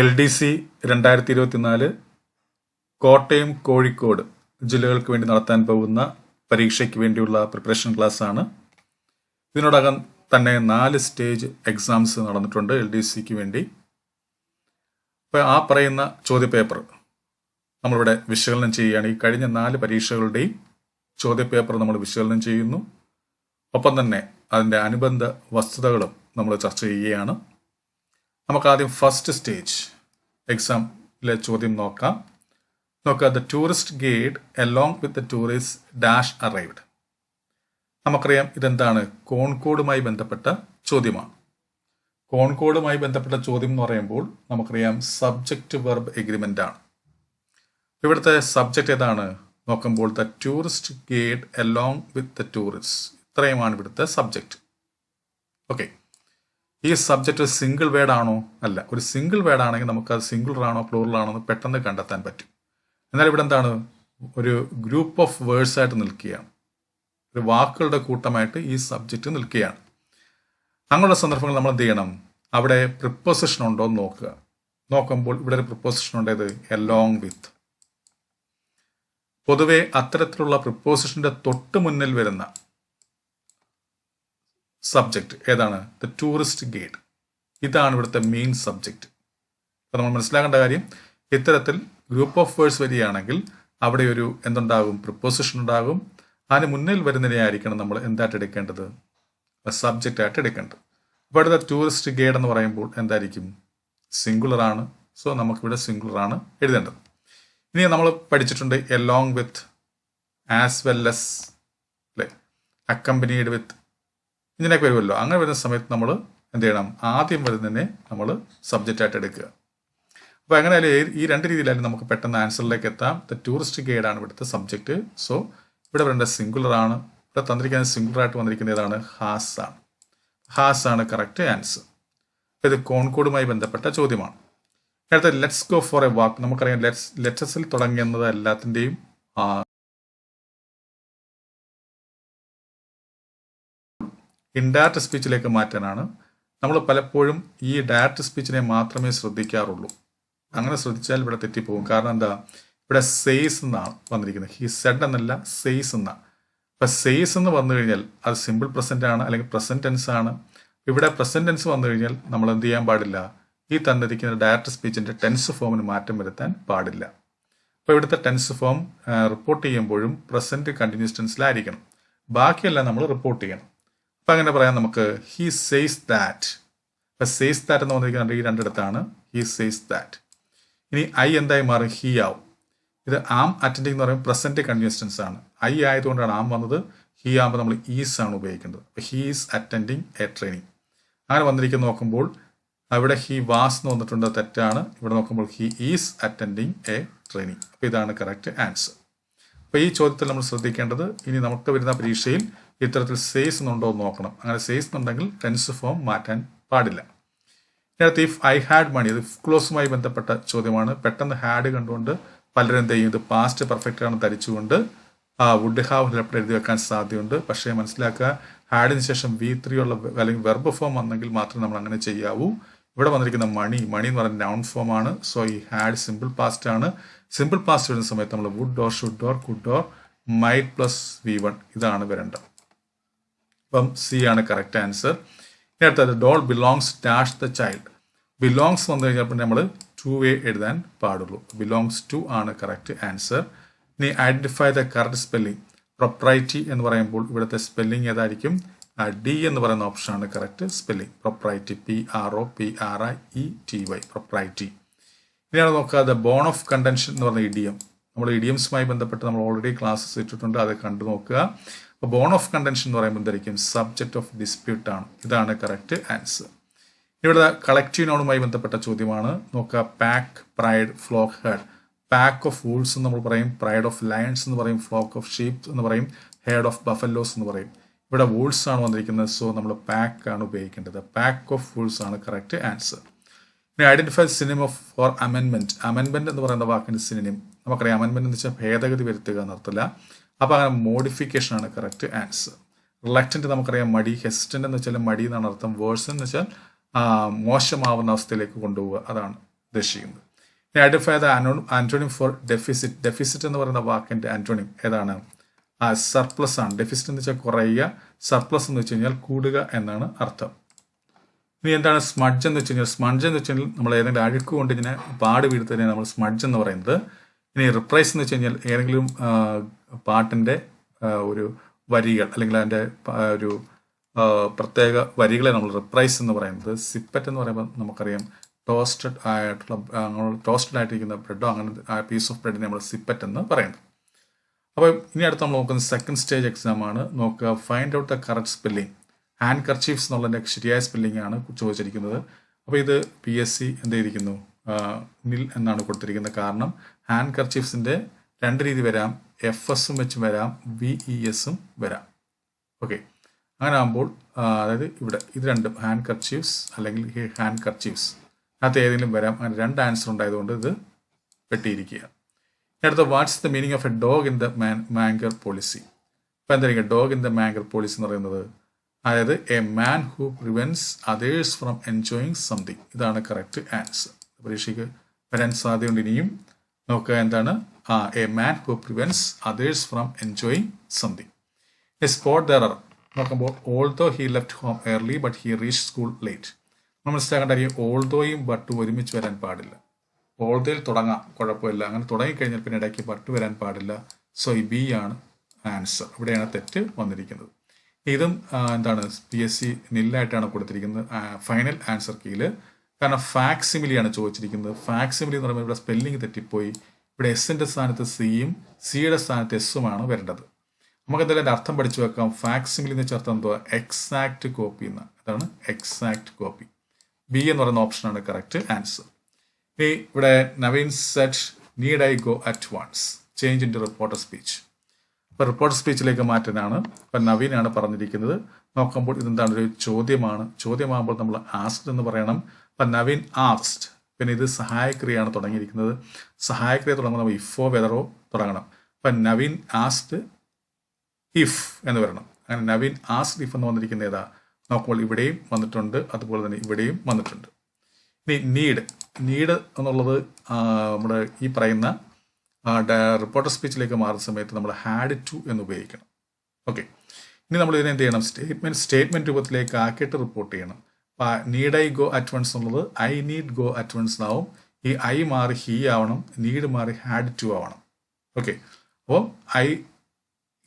L D C രണ്ടായിരത്തി ഇരുപത്തിനാല് കോട്ടയം കോഴിക്കോട് ജില്ലകൾക്ക് വേണ്ടി നടത്താൻ പോകുന്ന പരീക്ഷയ്ക്ക് വേണ്ടിയുള്ള പ്രിപ്പറേഷൻ ക്ലാസ് ആണ്. ഇതിനോടകം തന്നെ നാല് സ്റ്റേജ് എക്സാംസ് നടന്നിട്ടുണ്ട് എൽ ഡി സിക്ക് വേണ്ടി. അപ്പോൾ ആ പറയുന്ന ചോദ്യപേപ്പർ നമ്മളിവിടെ വിശകലനം ചെയ്യുകയാണ്. ഈ കഴിഞ്ഞ നാല് പരീക്ഷകളുടെയും ചോദ്യപേപ്പർ നമ്മൾ വിശകലനം ചെയ്യുന്നു. ഒപ്പം തന്നെ അതിന്റെ അനുബന്ധ വസ്തുതകളും നമ്മൾ ചർച്ച ചെയ്യുകയാണ്. നമുക്ക് ആദ്യം ഫസ്റ്റ് സ്റ്റേജ് എക്സാമിലെ ചോദ്യം നോക്കാം. നോക്കുക the tourist guide along with the tourist dash arrived നമുക്കറിയാം ഇതെന്താണ്? കോൺകോഡുമായി ബന്ധപ്പെട്ട ചോദ്യമാണ്. കോൺകോഡുമായി ബന്ധപ്പെട്ട ചോദ്യം എന്ന് പറയുമ്പോൾ നമുക്കറിയാം സബ്ജക്റ്റ് വെർബ് എഗ്രിമെന്റ് ആണ്. ഇവിടുത്തെ സബ്ജക്റ്റ് ഏതാണ്? നോക്കുമ്പോൾ the tourist guide along with the tourist ഇത്രയുമാണ് ഇവിടുത്തെ സബ്ജക്റ്റ് ഓക്കെ ഈ സബ്ജക്റ്റ് സിംഗിൾ വേർഡ് ആണോ? അല്ല. ഒരു സിംഗിൾ വേർഡ് ആണെങ്കിൽ നമുക്ക് അത് സിംഗിൾ ആണോ പ്ലൂറൽ ആണോ എന്ന് പെട്ടെന്ന് കണ്ടെത്താൻ പറ്റും. എന്നാൽ ഇവിടെ എന്താണ്? ഒരു ഗ്രൂപ്പ് ഓഫ് വേർഡ്സ് ആയിട്ട് നിൽക്കുകയാണ്. ഒരു വാക്കുകളുടെ കൂട്ടമായിട്ട് ഈ സബ്ജക്റ്റ് നിൽക്കുകയാണ്. അങ്ങനെയുള്ള സന്ദർഭങ്ങൾ നമ്മൾ എന്ത് ചെയ്യണം? അവിടെ പ്രിപ്പോസിഷൻ ഉണ്ടോ എന്ന് നോക്കുക. നോക്കുമ്പോൾ ഇവിടെ ഒരു പ്രിപ്പോസിഷൻ ഉണ്ടേത് എലോങ് വിത്ത് പൊതുവെ അത്തരത്തിലുള്ള പ്രിപ്പോസിഷന്റെ തൊട്ട് മുന്നിൽ വരുന്ന സബ്ജക്റ്റ് ഏതാണ്? ദ ടൂറിസ്റ്റ് ഗൈഡ് ഇതാണ് ഇവിടുത്തെ മെയിൻ സബ്ജക്റ്റ് അപ്പോൾ നമ്മൾ മനസ്സിലാക്കേണ്ട കാര്യം ഇത്തരത്തിൽ ഗ്രൂപ്പ് ഓഫ് വേഴ്സ് വരികയാണെങ്കിൽ അവിടെ ഒരു എന്തുണ്ടാകും? പ്രിപ്പോസിഷൻ ഉണ്ടാകും. അതിന് മുന്നിൽ വരുന്നതിനെയായിരിക്കണം നമ്മൾ എന്തായിട്ട് എടുക്കേണ്ടത്? സബ്ജക്റ്റ് ആയിട്ട് എടുക്കേണ്ടത്. അപ്പോൾ അടുത്ത ടൂറിസ്റ്റ് ഗൈഡ് എന്ന് പറയുമ്പോൾ എന്തായിരിക്കും? സിംഗുലർ ആണ്. സോ നമുക്കിവിടെ സിംഗുലർ ആണ് എഴുതേണ്ടത്. ഇനി നമ്മൾ പഠിച്ചിട്ടുണ്ട് along with as well as അല്ലേ? അക്കമ്പനീഡ് വിത്ത് ഇങ്ങനെയൊക്കെ വരുമല്ലോ. അങ്ങനെ വരുന്ന സമയത്ത് നമ്മൾ എന്ത് ചെയ്യണം? ആദ്യം വരുന്നതിനെ നമ്മൾ സബ്ജക്റ്റായിട്ട് എടുക്കുക. അപ്പോൾ എങ്ങനെയായാലും ഈ രണ്ട് രീതിയിലായാലും നമുക്ക് പെട്ടെന്ന് ആൻസറിലേക്ക് എത്താം. ദ ടൂറിസ്റ്റ് ഗൈഡാണ് ഇവിടുത്തെ സബ്ജക്റ്റ് സോ ഇവിടെ വരേണ്ട സിംഗുലർ ആണ്. ഇവിടെ തന്നിരിക്കുന്ന സിംഗുലർ ആയിട്ട് വന്നിരിക്കുന്ന ഏതാണ്? ഹാസ് ആണ്. ഹാസ് ആണ് കറക്റ്റ് ആൻസർ ഇത് കോൺകോഡുമായി ബന്ധപ്പെട്ട ചോദ്യമാണ്. അടുത്ത let's go for a walk നമുക്കറിയാം ലെറ്റ്സ് ലെറ്റസിൽ തുടങ്ങുന്നത് എല്ലാത്തിന്റെയും ഇൻഡയറക്റ്റ് സ്പീച്ചിലേക്ക് മാറ്റാനാണ് നമ്മൾ പലപ്പോഴും ഈ ഡയറക്റ്റ് സ്പീച്ചിനെ മാത്രമേ ശ്രദ്ധിക്കാറുള്ളൂ. അങ്ങനെ ശ്രദ്ധിച്ചാൽ ഇവിടെ തെറ്റിപ്പോകും. കാരണം എന്താ? ഇവിടെ സെയ്സ് എന്നാണ് വന്നിരിക്കുന്നത്. ഹി സെഡ് എന്നല്ല സെയ്സ് എന്ന. ഇപ്പം സെയ്സ് എന്ന് വന്നു കഴിഞ്ഞാൽ അത് സിമ്പിൾ പ്രസന്റ് ആണ് അല്ലെങ്കിൽ പ്രസന്റ് ടെൻസ് ആണ്. ഇവിടെ പ്രസന്റ് ടെൻസ് വന്നു കഴിഞ്ഞാൽ നമ്മൾ എന്ത് ചെയ്യാൻ പാടില്ല? ഈ തന്നിരിക്കുന്ന ഡയറക്റ്റ് സ്പീച്ചിന്റെ ടെൻസ് ഫോമിന് മാറ്റം വരുത്താൻ പാടില്ല. അപ്പോൾ ഇവിടുത്തെ ടെൻസ് ഫോം റിപ്പോർട്ട് ചെയ്യുമ്പോഴും പ്രസന്റ് കണ്ടിന്യൂസ് ടെൻസിലായിരിക്കണം ബാക്കിയെല്ലാം നമ്മൾ റിപ്പോർട്ട് ചെയ്യണം. അപ്പം അങ്ങനെ പറയാം നമുക്ക് ഹി സേസ് ദാറ്റ് ഇപ്പം സെയ്സ് ദാറ്റ് എന്ന് വന്നിരിക്കുന്നത് ഈ രണ്ടിടത്താണ് ഹി സേസ് ദാറ്റ് ഇനി ഐ എന്തായി മാറും? ഹി ആവും. ഇത് ആം അറ്റൻഡിങ് എന്ന് പറയുമ്പോൾ പ്രസന്റ് കണ്ടിന്യൂസ് ടെൻസ് ആണ്. ഐ ആയതുകൊണ്ടാണ് ആം വന്നത് ഹി ആകുമ്പോൾ നമ്മൾ ഈസ് ആണ് ഉപയോഗിക്കുന്നത്. He is attending a training അങ്ങനെ വന്നിരിക്കുന്ന നോക്കുമ്പോൾ അവിടെ ഹി വാസ് എന്ന് വന്നിട്ടുണ്ട് തെറ്റാണ്. ഇവിടെ നോക്കുമ്പോൾ he is attending a training അപ്പോൾ ഇതാണ് കറക്റ്റ് ആൻസർ അപ്പോൾ ഈ ചോദ്യത്തിൽ നമ്മൾ ശ്രദ്ധിക്കേണ്ടത് ഇനി നമുക്ക് വരുന്ന പരീക്ഷയിൽ ഇത്തരത്തിൽ സേസ് ഉണ്ടോ എന്ന് നോക്കണം. അങ്ങനെ സേസ് എന്നുണ്ടെങ്കിൽ ടെൻസ് ഫോം മാറ്റാൻ പാടില്ല. ഇതിനകത്ത് ഇഫ് ഐ ഹാഡ് മണി ഇത് ക്ലോസുമായി ബന്ധപ്പെട്ട ചോദ്യമാണ്. പെട്ടെന്ന് ഹാഡ് കണ്ടുകൊണ്ട് പലരും എന്ത് ചെയ്യും? ഇത് പാസ്റ്റ് പെർഫെക്റ്റ് ആണ് ധരിച്ചുകൊണ്ട് വുഡ് ഹാവ് ഹെൽപ്പ് എഴുതി വെക്കാൻ സാധ്യതയുണ്ട്. പക്ഷേ മനസ്സിലാക്കുക ഹാഡിന് ശേഷം വി ത്രീ ഉള്ള അല്ലെങ്കിൽ വെർബ് ഫോം വന്നെങ്കിൽ മാത്രമേ നമ്മൾ അങ്ങനെ ചെയ്യാവൂ. ഇവിടെ വന്നിരിക്കുന്ന മണി മണി എന്ന് പറയുന്ന നൗൺ ഫോം ആണ്. സോ ഈ ഹാഡ് സിമ്പിൾ പാസ്റ്റ് ആണ്. സിമ്പിൾ പാസ്റ്റ് വരുന്ന സമയത്ത് നമ്മൾ would or should or could or might plus V one ഇതാണ് വരേണ്ടത്. അപ്പം സി ആണ് കറക്റ്റ് ആൻസർ ഇനി അടുത്തത് doll belongs dash the child belongs വന്നു കഴിഞ്ഞാൽ പിന്നെ നമ്മൾ ടു വേ എഴുതാൻ പാടുള്ളൂ. ബിലോങ്സ് ടു ആണ് കറക്റ്റ് ആൻസർ ഇനി identify the correct spelling propriety എന്ന് പറയുമ്പോൾ ഇവിടുത്തെ സ്പെല്ലിംഗ് ഏതായിരിക്കും? ഡി എന്ന് പറയുന്ന ഓപ്ഷനാണ് correct spelling propriety P R O P R I E T Y propriety ഇനിയാണ് നോക്കുക ദ ബോൺ ഓഫ് കണ്ടൻഷൻ എന്ന് പറഞ്ഞ ഇഡിയം നമ്മൾ ഇഡിയംസുമായി ബന്ധപ്പെട്ട് നമ്മൾ ഓൾറെഡി ക്ലാസ്സസ് ഇട്ടിട്ടുണ്ട് അത് കണ്ടു നോക്കുക. അപ്പോൾ ബോൺ ഓഫ് കണ്ടൻഷൻ എന്ന് പറയുമ്പോൾ എന്തായിരിക്കും സബ്ജക്റ്റ് ഓഫ് ഡിസ്പ്യൂട്ട് ആണ്. ഇതാണ് കറക്റ്റ് ആൻസർ ഇവിടെ കളക്റ്റീവ് നോണുമായി ബന്ധപ്പെട്ട ചോദ്യമാണ്. നോക്കുക pack pride flock herd pack of wolves എന്ന് നമ്മൾ പറയും. പ്രൈഡ് ഓഫ് ലയൺസ് എന്ന് പറയും. ഫ്ലോക്ക് ഓഫ് ഷീപ്പ് എന്ന് പറയും. ഹെഡ് ഓഫ് ബഫലോസ് എന്ന് പറയും. ഇവിടെ വൂൾസ് ആണ് വന്നിരിക്കുന്നത്. സോ നമ്മൾ പാക്ക് ആണ് ഉപയോഗിക്കേണ്ടത്. പാക്ക് ഓഫ് വൂൾസ് ആണ് കറക്റ്റ് ആൻസർ ഇനി ഐഡന്റിഫൈ സിനിമ ഫോർ അമെൻമെന്റ് അമെൻമെന്റ് എന്ന് പറയുന്ന വാക്കിന്റെ സിനിമ നമുക്കറിയാം. അമെൻമെന്റ് എന്ന് വെച്ചാൽ ഭേദഗതി വരുത്തുക എന്നർത്ഥമില്ല. അപ്പോൾ അങ്ങനെ മോഡിഫിക്കേഷൻ ആണ് കറക്റ്റ് ആൻസർ റിലക്റ്റന്റ് നമുക്കറിയാം മടി ഹെസിറ്റന്റ് എന്ന് വെച്ചാൽ മടി എന്നാണ് അർത്ഥം. വേഴ്സൺ എന്ന് വെച്ചാൽ മോശമാവുന്ന അവസ്ഥയിലേക്ക് കൊണ്ടുപോവുക. അതാണ് ഉദ്ദേശിക്കുന്നത്. ഇനി identify the antonym for deficit deficit എന്ന് പറയുന്ന വാക്കിന്റെ ആന്റോണിം ഏതാണ്? ആ സർപ്ലസ് ആണ്. ഡെഫിസിറ്റ് എന്ന് വെച്ചാൽ കുറയുക സർപ്ലസ് എന്ന് വെച്ച് കഴിഞ്ഞാൽ കൂടുക എന്നാണ് അർത്ഥം. ഇനി എന്താണ് സ്മഡ്ജ് എന്ന് വെച്ച് കഴിഞ്ഞാൽ? സ്മഡ്ജ് എന്ന് വെച്ച് കഴിഞ്ഞാൽ നമ്മൾ ഏതെങ്കിലും അഴുക്ക് കൊണ്ട് ഇങ്ങനെ പാട് വീഴ്ത്തതിനെ നമ്മൾ സ്മഡ്ജ് എന്ന് പറയുന്നത്. ഇനി റിപ്രൈസ് എന്ന് വെച്ച് കഴിഞ്ഞാൽ ഏതെങ്കിലും പാട്ടിന്റെ ഒരു വരികൾ അല്ലെങ്കിൽ അതിന്റെ ഒരു പ്രത്യേക വരികളെ നമ്മൾ റിപ്രൈസ് എന്ന് പറയുന്നത് സിപ്പറ്റ് എന്ന് പറയുമ്പോൾ നമുക്കറിയാം ടോസ്റ്റഡ് ആയിട്ടുള്ള അങ്ങനെ ടോസ്റ്റഡ് ആയിട്ടിരിക്കുന്ന ബ്രെഡോ അങ്ങനെ ആ പീസ് ഓഫ് ബ്രെഡിനെ നമ്മൾ സിപ്പറ്റ് എന്ന് പറയുന്നത്. അപ്പോൾ ഇനി അടുത്ത് നമ്മൾ നോക്കുന്ന സെക്കൻഡ് സ്റ്റേജ് എക്സാം ആണ്. നോക്കുക find out the correct spelling handkerchiefs എന്നുള്ളതിന്റെ ശരിയായ സ്പെല്ലിംഗ് ആണ് ചോദിച്ചിരിക്കുന്നത്. അപ്പോൾ ഇത് പി എസ് സി എന്ത് ചെയ്തിരിക്കുന്നു? നിൽ എന്നാണ് കൊടുത്തിരിക്കുന്നത് കാരണം. ഹാൻഡ് കർച്ചീഫ്സിന്റെ രണ്ട് രീതി വരാം. എഫ് എസും വെച്ച് വരാം. വി ഇ എസും വരാം. ഓക്കെ അങ്ങനെ ആകുമ്പോൾ അതായത് ഇവിടെ ഇത് രണ്ടും ഹാൻഡ് കർച്ചീവ്സ് അല്ലെങ്കിൽ ഹാൻഡ് കർച്ചീവ്സ് അതിനകത്ത് ഏതെങ്കിലും വരാം. അങ്ങനെ രണ്ട് ആൻസർ ഉണ്ടായതുകൊണ്ട് ഇത് പെട്ടിയിരിക്കുക അടുത്ത what's the meaning of a dog in the man manger policy ഇപ്പം എന്തായിരിക്കും? Dog in the manger policy എന്ന് പറയുന്നത്? അതായത് a man who prevents others from enjoying something ഇതാണ് കറക്റ്റ് ആൻസർ പരീക്ഷയ്ക്ക് വരാൻ സാധ്യതയുണ്ട് ഇനിയും. നോക്കുക എന്താണ്? ആ a man who prevents others from enjoying something a spot there നോക്കുമ്പോൾ although he left home early but he reach school late നമ്മൾ മനസ്സിലാക്കേണ്ട കാര്യം ഓൾദോയും ബട്ടും ഒരുമിച്ച് വരാൻ പാടില്ല. ഓൾദോയിൽ തുടങ്ങാം കുഴപ്പമില്ല. അങ്ങനെ തുടങ്ങിക്കഴിഞ്ഞാൽ പിന്നെ ഇടയ്ക്ക് ബട്ട് വരാൻ പാടില്ല. സോ ഈ ബി ആണ് ആൻസർ ഇവിടെയാണ് തെറ്റ് വന്നിരിക്കുന്നത്. ഇതും എന്താണ് പി എസ് സി നില്ലായിട്ടാണ് കൊടുത്തിരിക്കുന്നത്. ഫൈനൽ ആൻസർ കീയിൽ കാരണം ഫാക്സിമിലിയാണ് ചോദിച്ചിരിക്കുന്നത്. ഫാക്സിമിലി എന്ന് പറയുമ്പോൾ ഇവിടെ സ്പെല്ലിംഗ് തെറ്റിപ്പോയി. ഇവിടെ എസിന്റെ സ്ഥാനത്ത് സിയും സിയുടെ സ്ഥാനത്ത് എസുമാണ് വരേണ്ടത്. നമുക്ക് എന്തായാലും അർത്ഥം പഠിച്ചു വെക്കാം. ഫാക്സിമിലി എന്ന് വെച്ചാൽ അർത്ഥം എന്തുവാ? എക്സാക്ട് കോപ്പി എന്ന്. അതാണ് എക്സാക്ട് കോപ്പി ബി എന്ന് പറയുന്ന ഓപ്ഷനാണ് കറക്റ്റ് ആൻസർ ഇനി ഇവിടെ Naveen said need I go at once change into reporter speech ഇപ്പൊ റിപ്പോർട്ടർ സ്പീച്ചിലേക്ക് മാറ്റാനാണ്. ഇപ്പൊ നവീനാണ് പറഞ്ഞിരിക്കുന്നത്. നോക്കുമ്പോൾ ഇതെന്താണ് ഒരു ചോദ്യമാണ്. ചോദ്യമാകുമ്പോൾ നമ്മൾ ആസ്ക് എന്ന് പറയണം. അപ്പൊ നവീൻ ആസ്റ്റ് പിന്നെ ഇത് സഹായക്രിയയാണ് തുടങ്ങിയിരിക്കുന്നത്. സഹായക്രിയ തുടങ്ങുമ്പോൾ ഇഫോ വെതറോ തുടങ്ങണം. അപ്പം നവീൻ ആസ്റ്റ് ഇഫ് എന്ന് വരണം. അങ്ങനെ നവീൻ ആസ്റ്റ് ഇഫ് എന്ന് വന്നിരിക്കുന്ന ഏതാ? നോക്കുമ്പോൾ ഇവിടെയും വന്നിട്ടുണ്ട് അതുപോലെ തന്നെ ഇവിടെയും വന്നിട്ടുണ്ട്. ഇനി നീഡ്. നീഡ് എന്നുള്ളത് നമ്മുടെ ഈ പറയുന്ന റിപ്പോർട്ടർ സ്പീച്ചിലേക്ക് മാറുന്ന സമയത്ത് നമ്മൾ ഹാഡ് ടു എന്ന് ഉപയോഗിക്കണം. ഓക്കെ. ഇനി നമ്മൾ ഇതിനെ എന്ത് ചെയ്യണം? സ്റ്റേറ്റ്മെന്റ് സ്റ്റേറ്റ്മെന്റ് രൂപത്തിലേക്ക് ആക്കിയിട്ട് റിപ്പോർട്ട് ചെയ്യണം. Need I go at once എന്നുള്ളത് I need go at once എന്നാവും. ഈ ഐ മാറി ഹീ ആവണം നീഡ് മാറി ഹാഡ് ടു ആവണം. ഓക്കെ. അപ്പോൾ ഐ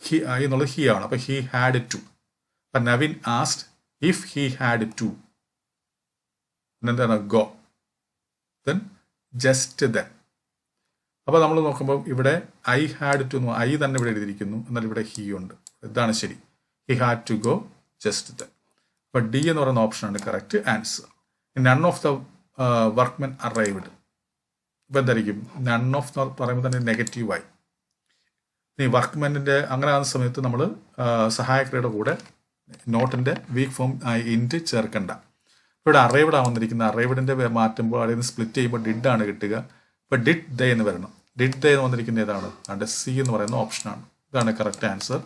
ഹി ഐ എന്നുള്ളത് ഹീ ആവണം. അപ്പോൾ ഹി ഹാഡ് ടു. അപ്പം Navin asked if he had to. എന്താണ്? ഗോ. Then just then. അപ്പോൾ നമ്മൾ നോക്കുമ്പോൾ ഇവിടെ ഐ ഹാഡ് ടു ഐ തന്നെ ഇവിടെ എഴുതിയിരിക്കുന്നു. എന്നാൽ ഇവിടെ ഹി ഉണ്ട്. ഇതാണ് ശരി. He had to go just then. അപ്പോൾ ഡി എന്ന് പറയുന്ന ഓപ്ഷനാണ് correct answer none of the workmen arrived ഇപ്പം എന്തായിരിക്കും? നൺ ഓഫ് എന്ന് പറയുമ്പോൾ തന്നെ നെഗറ്റീവായി ഈ വർക്ക്മെന്റെ അങ്ങനെ ആകുന്ന സമയത്ത് നമ്മൾ സഹായക്രിയയുടെ കൂടെ നോട്ടിന്റെ വീക്ക് ഫോം ഇന്റ് ചേർക്കണ്ട. ഇവിടെ അറൈവഡ് ആവുന്നിരിക്കുന്ന അറൈവഡിന്റെ മാറ്റുമ്പോൾ അവിടെ നിന്ന് സ്പ്ലിറ്റ് ചെയ്യുമ്പോൾ ഡിഡ് ആണ് കിട്ടുക. ഇപ്പോൾ ഡിഡ് ഡേ എന്ന് വരണം. ഡിഡ് ഡേ എന്ന് വന്നിരിക്കുന്ന ഏതാണ്? അതിന്റെ സി എന്ന് പറയുന്ന ഓപ്ഷനാണ് ഇതാണ് കറക്റ്റ് ആൻസർ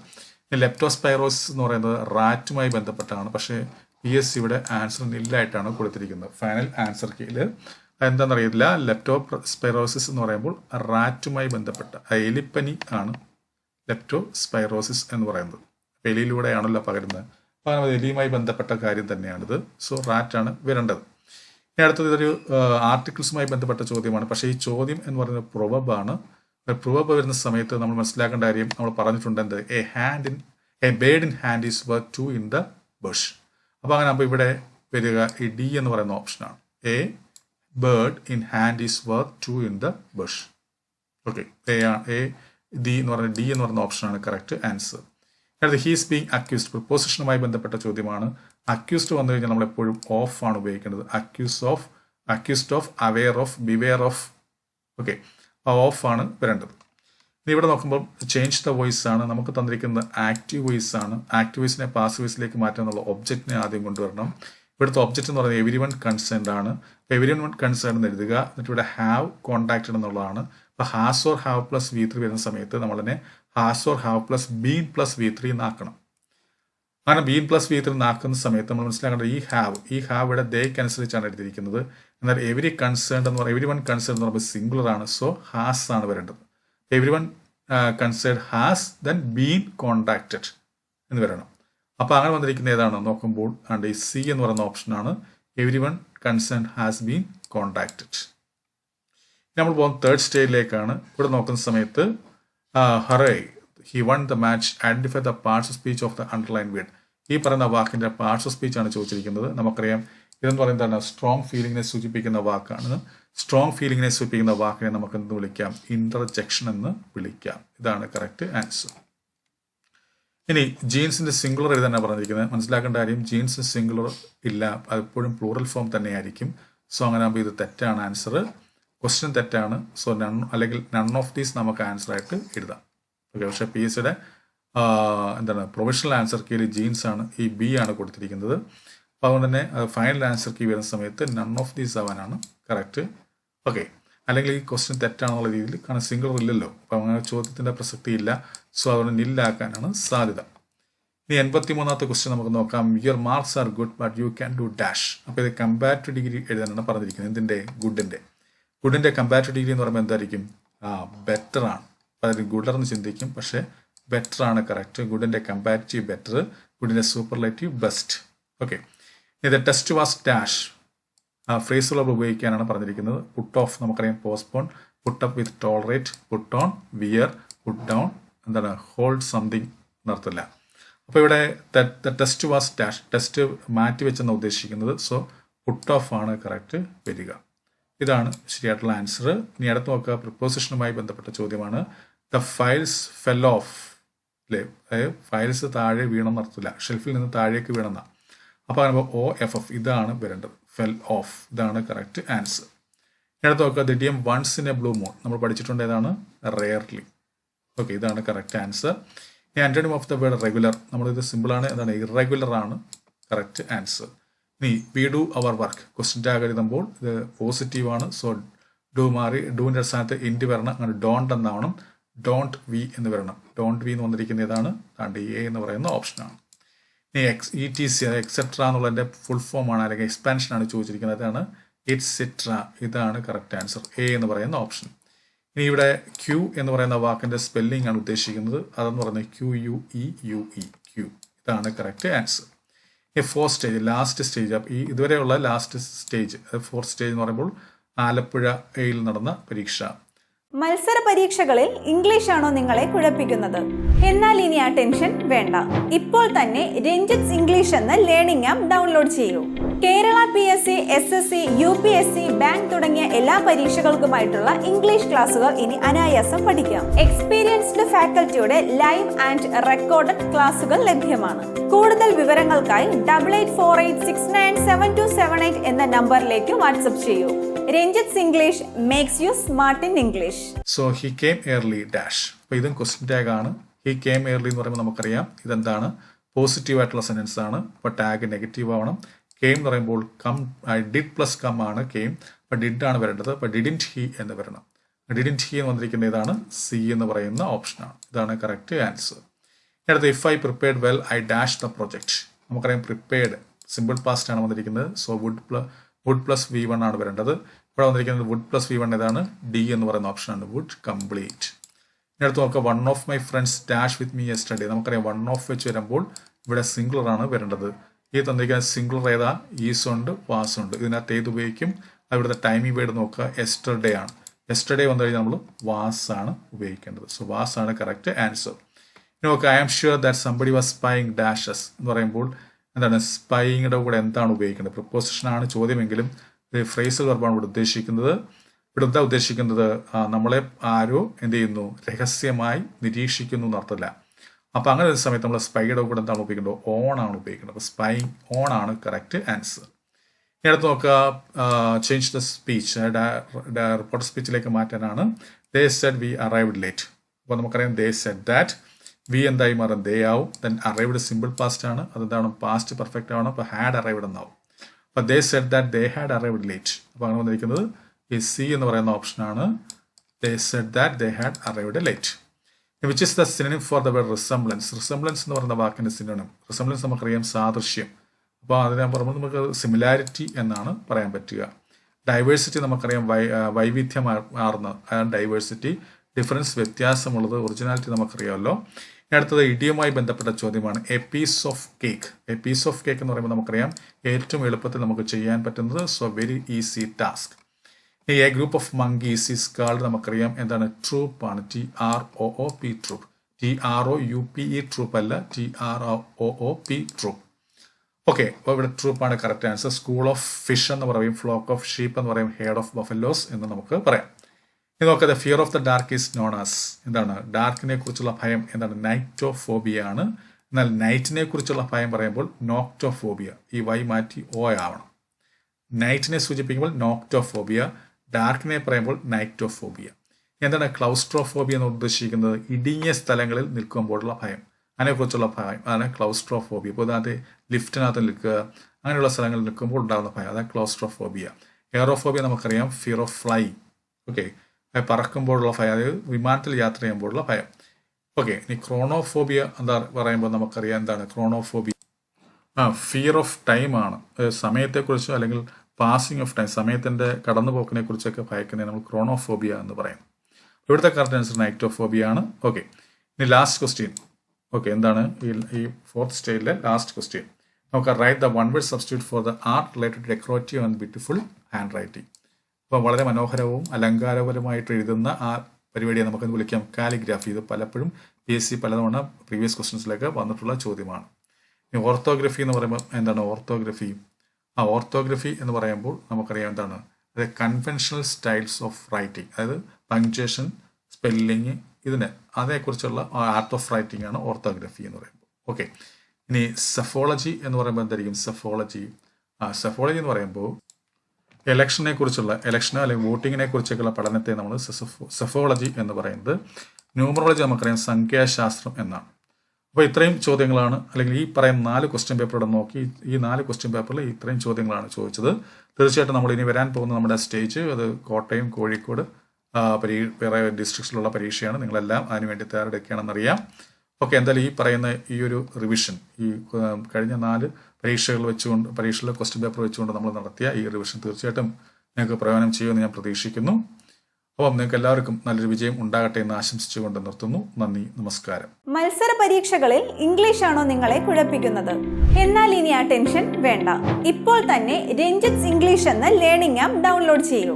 ലെപ്റ്റോസ്പൈറോസിസ് എന്ന് പറയുന്നത് റാറ്റുമായി ബന്ധപ്പെട്ടാണ്. പക്ഷേ പി എസ് സിയുടെ ആൻസർ നില്ലായിട്ടാണ് കൊടുത്തിരിക്കുന്നത്. ഫൈനൽ ആൻസർ കീഴിൽ എന്താണെന്നറിയില്ല. ലെപ്റ്റോ സ്പൈറോസിസ് എന്ന് പറയുമ്പോൾ റാറ്റുമായി ബന്ധപ്പെട്ട എലിപ്പനി ആണ് ലെപ്റ്റോ സ്പൈറോസിസ് എന്ന് പറയുന്നത്. എലിയിലൂടെയാണല്ലോ പകരുന്നത്. അപ്പോൾ എലിയുമായി ബന്ധപ്പെട്ട കാര്യം തന്നെയാണിത്. സോ റാറ്റാണ് വരേണ്ടത്. ഇനി അടുത്തത് ഇതൊരു ആർട്ടിക്കിൾസുമായി ബന്ധപ്പെട്ട ചോദ്യമാണ്. പക്ഷേ ഈ ചോദ്യം എന്ന് പറയുന്നത് പ്രൊവബ് ആണ് പ്രൊവബ് വരുന്ന സമയത്ത് നമ്മൾ മനസ്സിലാക്കേണ്ട കാര്യം നമ്മൾ പറഞ്ഞിട്ടുണ്ട് എന്ത്? A hand in a bird in hand is worth two in the bush അപ്പോൾ അങ്ങനെ അപ്പോൾ ഇവിടെ വരിക ഈ ഡി എന്ന് പറയുന്ന ഓപ്ഷനാണ് a bird in hand is worth two in the bush okay A A D എന്ന് പറയുന്ന ഡി എന്ന് പറയുന്ന ഓപ്ഷനാണ് കറക്റ്റ് ആൻസർ അടുത്ത ഹീസ് ബീങ് അക്യൂസ്ഡ് പ്രിപ്പോസിഷനുമായി ബന്ധപ്പെട്ട ചോദ്യമാണ്. അക്യൂസ്ഡ് വന്നു കഴിഞ്ഞാൽ നമ്മൾ എപ്പോഴും ഓഫ് ആണ് ഉപയോഗിക്കേണ്ടത്. Accuse of accused of aware of beware of okay of ആണ് വരേണ്ടത്. ഇവിടെ നോക്കുമ്പോൾ ചേഞ്ച് ദ വോയിസ് ആണ്. നമുക്ക് തന്നിരിക്കുന്നത് ആക്റ്റീവ് വോയിസ് ആണ്. ആക്റ്റീവ് വോയിസിനെ പാസ് വോയിസിലേക്ക് മാറ്റാനുള്ള ഒബ്ജക്റ്റിനെ ആദ്യം കൊണ്ടുവരണം. ഇവിടുത്തെ ഒബ്ജക്റ്റ് എന്ന് പറയുന്നത് എവരി വൺ കൺസേൺഡ് ആണ്. എവരി വൺ കൺസേൺഡ് എന്ന് എഴുതുക. എന്നിട്ട് ഇവിടെ ഹാവ് കോൺടാക്റ്റഡ് എന്നുള്ളതാണ്. ഇപ്പോൾ has or have plus V three വരുന്ന സമയത്ത് നമ്മളതിനെ has or have plus been plus V three എന്നാക്കണം. അങ്ങനെ ബീൻ പ്ലസ് വി ത്രീ നാക്കുന്ന സമയത്ത് നമ്മൾ മനസ്സിലാക്കേണ്ടത് ഈ ഹാവ് ഈ ഹാവ് ഇവിടെ ദേക്ക് അനുസരിച്ചാണ് എഴുതിയിരിക്കുന്നത് എന്നാൽ എവരി കൺസേൺഡ് എന്ന് പറയുമ്പോൾ എവരി വൺ കൺസേൺ എന്ന് പറയുമ്പോൾ സിംഗുലർ ആണ്. സോ ഹാസ് ആണ് വരേണ്ടത്. Every one concern has then been contacted എന്ന് വരണം. അപ്പോൾ അങ്ങനെ വന്നിരിക്കുന്ന ഏതാണ്? നോക്കുമ്പോൾ ആണ്ട് ഈ സി എന്ന് പറയുന്ന ഓപ്ഷനാണ് every one concern has been contacted നമ്മൾ പോകുന്ന തേർഡ് സ്റ്റേജിലേക്കാണ് ഇവിടെ നോക്കുന്ന സമയത്ത് hurray he won the match identify the parts of speech of the underline word ഈ പറയുന്ന വാക്കിന്റെ പാർട്സ് ഓഫ് സ്പീച്ച് ആണ് ചോദിച്ചിരിക്കുന്നത്. നമുക്കറിയാം ഇതെന്ന് പറയുന്നത് എന്താണ് സ്ട്രോങ് ഫീലിംഗിനെ സൂചിപ്പിക്കുന്ന വാക്കാണ്. സ്ട്രോങ് ഫീലിംഗിനെ സൂചിപ്പിക്കുന്ന വാക്കിനെ നമുക്ക് എന്ത് വിളിക്കാം. ഇന്റർജെക്ഷൻ എന്ന് വിളിക്കാം. ഇതാണ് കറക്റ്റ് ആൻസർ ഇനി ജീൻസിന്റെ സിംഗുലർ തന്നെ പറഞ്ഞിരിക്കുന്നത്. മനസ്സിലാക്കേണ്ട കാര്യം ജീൻസ് സിംഗുലർ ഇല്ല. അതെപ്പോഴും പ്ലൂറൽ ഫോം തന്നെയായിരിക്കും. സോ അങ്ങനെ ഇത് തെറ്റാണ് ആൻസർ ക്വസ്റ്റ്യൻ തെറ്റാണ്. സോ നൺ അല്ലെങ്കിൽ നൺ ഓഫ് ദീസ് നമുക്ക് ആൻസർ ആയിട്ട് എഴുതാം. ഓക്കെ പക്ഷേ പി എസ് സിയുടെ എന്താണ് പ്രൊഫഷണൽ ആൻസർ കീഴിൽ ജീൻസ് ആണ് ഈ ബി ആണ് കൊടുത്തിരിക്കുന്നത്. അപ്പോൾ അതുകൊണ്ട് തന്നെ ഫൈനൽ ആൻസർ കീ വരുന്ന സമയത്ത് നൺ ഓഫ് ദി സെവൻ ആണ് കറക്റ്റ് ഓക്കെ അല്ലെങ്കിൽ ഈ ക്വസ്റ്റ്യൻ തെറ്റാണെന്നുള്ള രീതിയിൽ കാരണം സിംഗിൾ ഇല്ലല്ലോ. അപ്പോൾ അങ്ങനെ ചോദ്യത്തിന്റെ പ്രസക്തി ഇല്ല. സോ അതുകൊണ്ട് നില്ലാക്കാനാണ് സാധ്യത. ഇനി എൺപത്തി മൂന്നാമത്തെ ക്വസ്റ്റ്യൻ നമുക്ക് നോക്കാം. Your marks are good but you can do dash അപ്പോൾ ഇത് കമ്പാരിറ്റീവ് ഡിഗ്രി എഴുതാനാണ് പറഞ്ഞിരിക്കുന്നത്. എന്തിന്റെ ഗുഡിന്റെ ഗുഡിന്റെ കമ്പാരിറ്റീവ് ഡിഗ്രി എന്ന് പറയുമ്പോൾ എന്തായിരിക്കും? ആ ബെറ്റർ ആണ്. അതായത് ഗുഡർ എന്ന് ചിന്തിക്കും. പക്ഷേ ബെറ്റർ ആണ് കറക്റ്റ് ഗുഡിന്റെ കമ്പാരിറ്റീവ് ബെറ്റർ ഗുഡിന്റെ സൂപ്പർലേറ്റീവ് ബെസ്റ്റ് ഓക്കെ ഇത് ടെസ്റ്റ് വാസ് ഡാഷ് ഫ്രേസുകൾ ഉപയോഗിക്കാനാണ് പറഞ്ഞിരിക്കുന്നത്. പുട്ട് ഓഫ് നമുക്കറിയാം postpone put up with tolerate put on wear put down എന്താണ്? ഹോൾഡ് സംതിങ് എന്നർത്ഥമില്ല. അപ്പോൾ ഇവിടെ ടെസ്റ്റ് വാസ് ഡാഷ് ടെസ്റ്റ് മാറ്റി വെച്ചെന്ന് ഉദ്ദേശിക്കുന്നത്. സോ പുട്ട് ഓഫ് ആണ് കറക്റ്റ് വരിക. ഇതാണ് ശരിയായിട്ടുള്ള ആൻസർ ഇനി അടുത്ത് നോക്കുക. പ്രിപ്പോസിഷനുമായി ബന്ധപ്പെട്ട ചോദ്യമാണ്. ദ ഫയൽസ് ഫെൽ ഓഫ് അല്ലേ ഫയൽസ് താഴെ വീണെന്ന് അർത്ഥമില്ല ഷെൽഫിൽ നിന്ന് താഴേക്ക് വീണെന്ന. അപ്പോൾ അങ്ങനെ ഒ എഫ് എഫ് ഇതാണ് വരേണ്ടത്. ഫെൽ ഓഫ് ഇതാണ് കറക്റ്റ് ആൻസർ ഇടത്ത് നോക്കുക the M once in a blue moon നമ്മൾ പഠിച്ചിട്ടുണ്ട് ഏതാണ്? റെയർലി ഓക്കെ ഇതാണ് കറക്റ്റ് ആൻസർ ഈ antonym of the word regular നമ്മളിത് സിമ്പിളാണ് എന്താണ്? ഇറഗുലർ ആണ് കറക്റ്റ് ആൻസർ ഇനി we do our work question tag എഴുതുമ്പോൾ ഇത് പോസിറ്റീവ് ആണ്. സോ ഡു മാറി ഡൂവിന്റെ സ്ഥാനത്ത് ഇൻഡ് വരണം. അങ്ങനെ ഡോണ്ട് എന്നാവണം. ഡോണ്ട് വി എന്ന് വരണം. ഡോണ്ട് വി എന്ന് വന്നിരിക്കുന്ന ഇതാണ് താണ്ട് എ എന്ന് പറയുന്ന ഓപ്ഷനാണ് ഇനി X E T C et cetera എന്നുള്ളതിന്റെ ഫുൾ ഫോം ആണ്. അല്ലെങ്കിൽ എക്സ്പാൻഷൻ ആണ് ചോദിച്ചിരിക്കുന്നത്. അതാണ് ഇറ്റ്സെട്ര ഇതാണ് കറക്റ്റ് ആൻസർ എ എന്ന് പറയുന്ന ഓപ്ഷൻ ഇനി ഇവിടെ ക്യൂ എന്ന് പറയുന്ന വാക്കിന്റെ സ്പെല്ലിംഗ് ആണ് ഉദ്ദേശിക്കുന്നത്. അതെന്ന് പറയുന്നത് Q U E U E queue ഇതാണ് കറക്റ്റ് ആൻസർ ഈ ഫോർ സ്റ്റേജ് ലാസ്റ്റ് സ്റ്റേജ് ഈ ഇതുവരെയുള്ള ലാസ്റ്റ് സ്റ്റേജ് ഫോർത്ത് സ്റ്റേജ് എന്ന് പറയുമ്പോൾ ആലപ്പുഴയിൽ നടന്ന പരീക്ഷ. മത്സര പരീക്ഷകളിൽ ഇംഗ്ലീഷ് ആണോ നിങ്ങളെ കുഴപ്പിക്കുന്നത്? എന്നാൽ ഇനി ആ ടെൻഷൻ വേണ്ട. ഇപ്പോൾ തന്നെ രഞ്ജിത്സ് ഇംഗ്ലീഷ് എന്ന ലേണിംഗ് ആപ്പ് ഡൗൺലോഡ് ചെയ്യൂ. Kerala P S C S S C U P S C bank തുടങ്ങിയ എല്ലാ പരീക്ഷകൾക്കുമായിട്ടുള്ള ഇംഗ്ലീഷ് ക്ലാസുകൾ ഇനി അനായാസം പഠിക്കാം. എക്സ്പീരിയൻസ്ഡ് ഫാക്കൽറ്റിയുടെ ലൈവ് ആൻഡ് റെക്കോർഡഡ് ക്ലാസുകൾ ലഭ്യമാണ്. കൂടുതൽ വിവരങ്ങൾക്കായി double eight four eight six nine seven two seven eight എന്ന നമ്പറിലേക്ക് വാട്സപ്പ് ചെയ്യൂ. Ranjith's English makes you smart in English so he came early dash അപ്പോൾ ഇതും ക്വസ്റ്റ്യൻ ടാഗ് ആണ്. ഹി കെയിം എയർലി എന്ന് പറയുമ്പോൾ നമുക്കറിയാം ഇതെന്താണ്? പോസിറ്റീവ് ആയിട്ടുള്ള സെന്റൻസ് ആണ്. അപ്പോൾ ടാഗ് നെഗറ്റീവ് ആവണം. കെയിം എന്ന് പറയുമ്പോൾ കം ഡിഡ് പ്ലസ് കം ആണ് കെയിം അപ്പം ഡിഡ് ആണ് വരേണ്ടത്. അപ്പം ഡിഡിന്റ് ഹി എന്ന് വരണം. ഡിഡിന്റ് ഹി എന്ന് വന്നിരിക്കുന്ന ഇതാണ് സി എന്ന് പറയുന്ന ഓപ്ഷനാണ് ഇതാണ് കറക്റ്റ് ആൻസർ അടുത്ത if I prepared well I dash the project നമുക്കറിയാം പ്രിപ്പയർഡ് സിമ്പിൾ പാസ്റ്റ് ആണ് വന്നിരിക്കുന്നത്. So would plus would plus V one ആണ് വരേണ്ടത്. ഇവിടെ വന്നിരിക്കുന്നത് വുഡ് പ്ലസ് വി വൺ ഇതാണ് ഡി എന്ന് പറയുന്ന ഓപ്ഷനാണ് വുഡ് കംപ്ലീറ്റ് അടുത്ത് നോക്കുക one of my friends dash with me yesterday നമുക്കറിയാം വൺ ഓഫ് വെച്ച് വരുമ്പോൾ ഇവിടെ സിംഗുലർ ആണ് വരേണ്ടത്. ഈ തന്നിരിക്കുന്ന സിംഗുലർ ഏതാ ഈസ് ഉണ്ട് പാസ് ഉണ്ട്. ഇതിനകത്ത് ഏത് ഉപയോഗിക്കും? അവിടുത്തെ ടൈമിംഗ് വേർഡ് നോക്കുക. എസ്റ്റർഡേ ആണ്. എസ്റ്റർഡേ വന്നു കഴിഞ്ഞാൽ നമ്മൾ വാസ് ആണ് ഉപയോഗിക്കേണ്ടത്. സോ വാസ് ആണ് കറക്റ്റ് ആൻസർ നോക്കുക I am sure that somebody was spying dashes എന്ന് പറയുമ്പോൾ എന്താണ്? സ്പൈങ്ങിന്റെ കൂടെ എന്താണ് ഉപയോഗിക്കേണ്ടത്? പ്രപ്പോസിഷൻ ആണ് ചോദ്യമെങ്കിലും ഫ്രേസൽ വർബാണ് ഇവിടെ ഉദ്ദേശിക്കുന്നത്. ഇവിടെ എന്താ ഉദ്ദേശിക്കുന്നത്? നമ്മളെ ആരോ എന്ത് ചെയ്യുന്നു? രഹസ്യമായി നിരീക്ഷിക്കുന്നു എന്നർത്ഥമില്ല. അപ്പൊ അങ്ങനെ ഒരു സമയത്ത് നമ്മൾ സ്പൈയുടെ കൂടെ എന്താണ് ഉപയോഗിക്കേണ്ടത് ഓൺ ആണ് ഉപയോഗിക്കുന്നത്. അപ്പൊ സ്പൈ ഓൺ ആണ് കറക്റ്റ് ആൻസർ ഇനി അടുത്ത് നോക്കുക. ചേഞ്ച് ദ സ്പീച്ച് റിപ്പോർട്ട് സ്പീച്ചിലേക്ക് മാറ്റാനാണ്. They said we arrived late അപ്പോൾ നമുക്കറിയാം ദേ സെഡ് ദാറ്റ് വി എന്തായി മാറും? ദേ ആവും. ദെൻ അറൈവ്ഡ് സിമ്പിൾ പാസ്റ്റ് ആണ്. അതെന്താണ്? പാസ്റ്റ് പെർഫെക്റ്റ് ആണ്. അപ്പോൾ ഹാഡ് അറൈവ്ഡ് എന്നാവും. അപ്പോൾ they said that they had arrived late അപ്പോൾ അങ്ങനെ വന്നിരിക്കുന്നത് ഈ സി എന്ന് പറയുന്ന ഓപ്ഷനാണ് they said that they had arrived late which is the synonym for the word resemblance resemblance എന്ന് പറയുന്ന വാക്കിന്റെ സിനിമം റിസംബ്ലൻസ് നമുക്കറിയാം സാദൃശ്യം. അപ്പോൾ അതിനെ പറയുമ്പോൾ നമുക്ക് സിമിലാരിറ്റി എന്നാണ് പറയാൻ പറ്റുക. ഡൈവേഴ്സിറ്റി നമുക്കറിയാം വൈ വൈവിധ്യം വൈവിധ്യമാർന്ന ഡൈവേഴ്സിറ്റി ഡിഫറൻസ് വ്യത്യാസമുള്ളത് ഒറിജിനാലിറ്റി നമുക്കറിയാമല്ലോ. അടുത്തത് ഇടിയുമായി ബന്ധപ്പെട്ട ചോദ്യമാണ്. A piece of cake a piece of cake എന്ന് പറയുമ്പോൾ നമുക്കറിയാം ഏറ്റവും എളുപ്പത്തിൽ നമുക്ക് ചെയ്യാൻ പറ്റുന്നത് so very easy task a group of monkeys is called നമുക്കറിയാം എന്താണ്? ട്രൂപ്പ് ആണ്. T R O O P troop T R O U P E troupe അല്ല. T R O O P troop okay അപ്പോൾ ഇവിടെ ട്രൂപ്പാണ് correct answer school of fish എന്ന് പറയും flock of sheep എന്ന് പറയും ഹെഡ് ഓഫ് ബഫലോസ് എന്ന് നമുക്ക് പറയാം. ഇത് the fear of the dark is known as എന്താണ്? ഡാർക്കിനെ കുറിച്ചുള്ള ഭയം എന്താണ്? നൈറ്റോഫോബിയ ആണ്. എന്നാൽ നൈറ്റിനെ കുറിച്ചുള്ള ഭയം പറയുമ്പോൾ നോക്ടോഫോബിയ ഈ വൈ മാറ്റി ഓ ആവണം. നൈറ്റിനെ സൂചിപ്പിക്കുമ്പോൾ നോക്ടോഫോബിയ ഡാർക്കിനെ പറയുമ്പോൾ നൈറ്റോഫോബിയ എന്താണ് ക്ലൗസ്ട്രോഫോബിയ എന്ന് ഉദ്ദേശിക്കുന്നത്? ഇടുങ്ങിയ സ്ഥലങ്ങളിൽ നിൽക്കുമ്പോഴുള്ള ഭയം. അതിനെക്കുറിച്ചുള്ള ഭയം. അതാണ് ക്ലൗസ്ട്രോഫോബിയ. ഇപ്പോൾ അതായത് ലിഫ്റ്റിനകത്ത് നിൽക്കുക. അങ്ങനെയുള്ള സ്ഥലങ്ങളിൽ നിൽക്കുമ്പോൾ ഉണ്ടാകുന്ന ഭയം. അതാണ് ക്ലൗസ്ട്രോഫോബിയ. എയറോഫോബിയ നമുക്കറിയാം. ഫിയർ ഓഫ് ഫ്ലൈ ഓക്കെ പറക്കുമ്പോഴുള്ള ഭയം. അതായത് വിമാനത്തിൽ യാത്ര ചെയ്യുമ്പോഴുള്ള ഭയം. ഓക്കെ ഇനി ക്രോണോഫോബിയ എന്താ പറയുമ്പോൾ നമുക്കറിയാം. എന്താണ് ക്രോണോഫോബിയ? ആ ഫിയർ ഓഫ് ടൈം ആണ്. ഏഹ് സമയത്തെക്കുറിച്ചോ അല്ലെങ്കിൽ പാസിംഗ് ഓഫ് ടൈം സമയത്തിന്റെ കടന്നുപോക്കിനെ കുറിച്ചൊക്കെ ഭയക്കുന്നതിന് നമ്മൾ ക്രോണോഫോബിയ എന്ന് പറയും ഇവിടുത്തെ കറക്റ്റ് ആൻസർ നൈറ്റോഫോബിയ ആണ്. ഓക്കെ ഇനി ലാസ്റ്റ് ക്വസ്റ്റ്യൻ ഓക്കെ എന്താണ്? ഈ ഫോർത്ത് സ്റ്റേജിലെ ലാസ്റ്റ് ക്വസ്റ്റ്യൻ നമുക്ക് write the one word substitute for the art related decorative and beautiful hand writing അപ്പോൾ വളരെ മനോഹരവും അലങ്കാരപരമായിട്ട് എഴുതുന്ന ആ പരിപാടിയെ നമുക്കൊന്ന് വിളിക്കാം. കാലിഗ്രാഫി ഇത് പലപ്പോഴും പി എസ് സി പലതവണ പ്രീവിയസ് ക്വസ്റ്റ്യൻസിലൊക്കെ വന്നിട്ടുള്ള ചോദ്യമാണ്. ഇനി ഓർത്തോഗ്രഫി എന്ന് പറയുമ്പോൾ എന്താണ്? ഓർത്തോഗ്രഫി ആ ഓർത്തോഗ്രഫി എന്ന് പറയുമ്പോൾ നമുക്കറിയാം എന്താണ്? അതായത് കൺവെൻഷണൽ സ്റ്റൈൽസ് ഓഫ് റൈറ്റിംഗ് അതായത് പങ്ക്ച്വേഷൻ സ്പെല്ലിങ് ഇതിന് അതേക്കുറിച്ചുള്ള ആർട്ട് ഓഫ് റൈറ്റിംഗ് ആണ് ഓർത്തോഗ്രഫി എന്ന് പറയുമ്പോൾ. ഓക്കെ ഇനി സെഫോളജി എന്ന് പറയുമ്പോൾ എന്തായിരിക്കും? സെഫോളജി. ആ സെഫോളജി എന്ന് പറയുമ്പോൾ ഇലക്ഷനെ കുറിച്ചുള്ള ഇലക്ഷൻ അല്ലെങ്കിൽ വോട്ടിങ്ങിനെ കുറിച്ചൊക്കെയുള്ള പഠനത്തെ നമ്മൾ സെഫോളജി എന്ന് പറയുന്നത്. ന്യൂമറോളജി നമുക്കറിയാം സംഖ്യാശാസ്ത്രം എന്നാണ്. അപ്പോൾ ഇത്രയും ചോദ്യങ്ങളാണ്. അല്ലെങ്കിൽ ഈ പറയുന്ന നാല് ക്വസ്റ്റ്യൻ പേപ്പറുടെ നോക്കി ഈ നാല് ക്വസ്റ്റ്യൻ പേപ്പറിൽ ഇത്രയും ചോദ്യങ്ങളാണ് ചോദിച്ചത്. തീർച്ചയായിട്ടും നമ്മൾ ഇനി വരാൻ പോകുന്ന നമ്മുടെ സ്റ്റേജ് അത് കോട്ടയം കോഴിക്കോട് പരീ വേറെ ഡിസ്ട്രിക്ട്സിലുള്ള പരീക്ഷയാണ്. നിങ്ങളെല്ലാം അതിനുവേണ്ടി തയ്യാറെടുക്കുകയാണെന്നറിയാം. ഓക്കെ എന്തായാലും ഈ പറയുന്ന ഈ ഒരു റിവിഷൻ ഈ കഴിഞ്ഞ നാല് പരീക്ഷകൾ വെച്ചുകൊണ്ട് പരീക്ഷയിലെ ക്വസ്റ്റ്യൻ പേപ്പർ വെച്ചുകൊണ്ട് നമ്മൾ നടത്തിയ ഈ റിവിഷൻ തീർച്ചയായിട്ടും നിങ്ങൾക്ക് പ്രയോജനം ചെയ്യുമെന്ന് ഞാൻ പ്രതീക്ഷിക്കുന്നു. അപ്പം നിങ്ങൾക്ക് എല്ലാവർക്കും നല്ലൊരു വിജയം ഉണ്ടാകട്ടെ എന്ന് ആശംസിച്ചുകൊണ്ട് നിർത്തുന്നു. നന്ദി നമസ്കാരം. മത്സര പരീക്ഷകളിൽ ഇംഗ്ലീഷ് ആണോ നിങ്ങളെ കുഴപ്പിക്കുന്നത്? എന്നാൽ ഇനി ആ ടെൻഷൻ വേണ്ട. ഇപ്പോൾ തന്നെ രഞ്ജിത്സ് ഇംഗ്ലീഷ് എന്ന ലേണിംഗ് ആപ്പ് ഡൗൺലോഡ് ചെയ്യൂ.